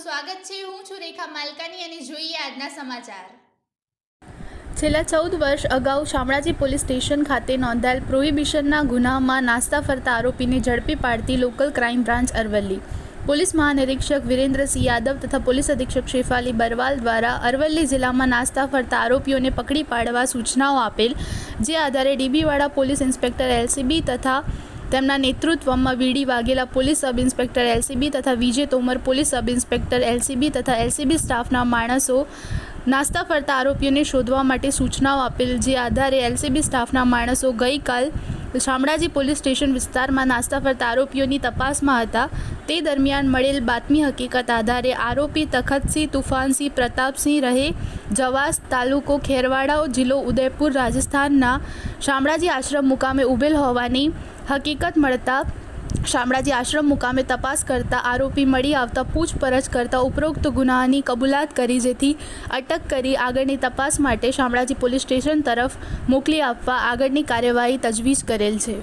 સ્વાગત છે. હું છું રેખા માલકાની અને જોઈએ આજના સમાચાર. છેલ્લા ચૌદ વર્ષ અગાઉ શામળાજી પોલીસ સ્ટેશન ખાતે નોંધાયેલ પ્રોહિબિશનના ગુનામાં નાસ્તા ફરતા આરોપીને ઝડપી પાડતી local crime branch Aravalli. Police મહાનિરીક્ષક Virendrasinh Yadav તથા પોલીસ અધિક્ષક શેફાલી બરવાલ દ્વારા અરવલ્લી જિલ્લામાં નાસ્તા ફરતા આરોપીઓને પકડી પાડવા સૂચનાઓ આપેલ, જે આધારે ડીબીવાળા પોલીસ ઇન્સ્પેક્ટર એલસીબી તથા તેમના નેતૃત્વમાં V D Vaghela police sub inspector LCB તથા Vijay Tomar police sub inspector LCB તથા એલસીબી સ્ટાફના માણસો નાસ્તા ફરતા આરોપીઓને શોધવા માટે સૂચનાઓ આપેલ જે આધારે એલસીબી સ્ટાફના માણસો ગઈકાલ શામળાજી પોલીસ સ્ટેશન વિસ્તારમાં નાસ્તા ફરતા આરોપીઓની તપાસમાં હતા. તે દરમિયાન મળેલ બાતમી હકીકત આધારે આરોપી તખતસિંહ, તુફાનસિંહ, પ્રતાપસિંહ રહે, જવાસ તાલુકો ખેરવાડાઓ, જિલ્લો ઉદયપુર, રાજસ્થાનના શામળાજી આશ્રમ મુકામે ઉભેલ હોવાની હકીકત મળતા શામળાજી આશ્રમ મુકામે તપાસ કરતા આરોપી મળી આવતા પૂછપરછ કરતા ઉપરોક્ત ગુનાની કબૂલાત કરી જેથી અટક કરી આગળની તપાસ માટે શામળાજી પોલીસ સ્ટેશન તરફ મોકલી આપવા આગળની કાર્યવાહી તજવીજ કરેલ છે.